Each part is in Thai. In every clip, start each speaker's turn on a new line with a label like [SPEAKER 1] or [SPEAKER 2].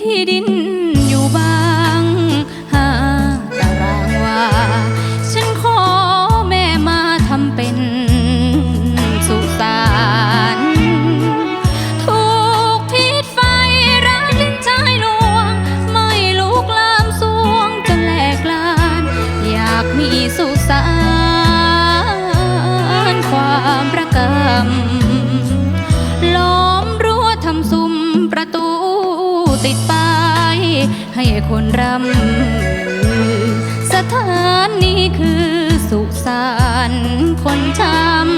[SPEAKER 1] ที่ดินอยู่บางหาตารางว่าฉันขอแม่มาทำเป็นสุสานถูกพิษไฟรัานลิ้นชายหลวง ไม่ลุกลามสวงจนแหลกลาน อยากมีสุสานความประกรรม ดปให้คนรำสถานนี้คือสุสานคนช้ำ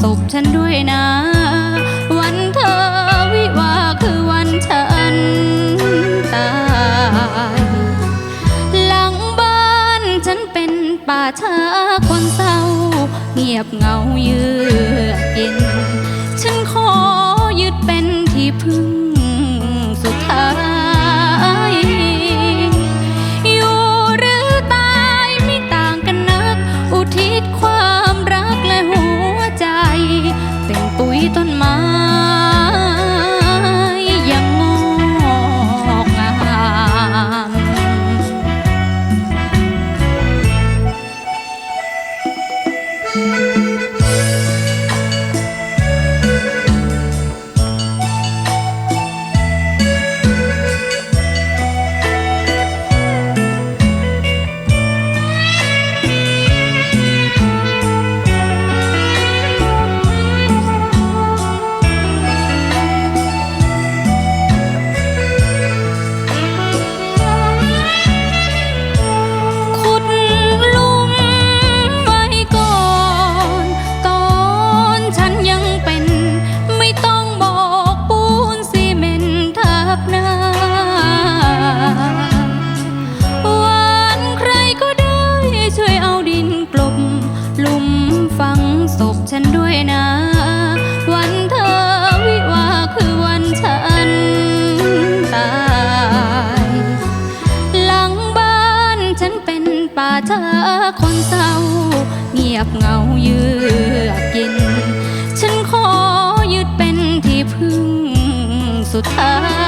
[SPEAKER 1] ศพฉันด้วยนะ วันเธอวิวาคือวันฉันตายหลังบ้านฉันเป็นป่าช้าคนเศร้า เงียบเหงาเยือกเย็น ฉันขอยึดเป็นที่พึ่ง เธอคนเศร้า เงียบเงาเยือกเย็น ฉันขอยึดเป็
[SPEAKER 2] นที่พึ่งสุดท้าย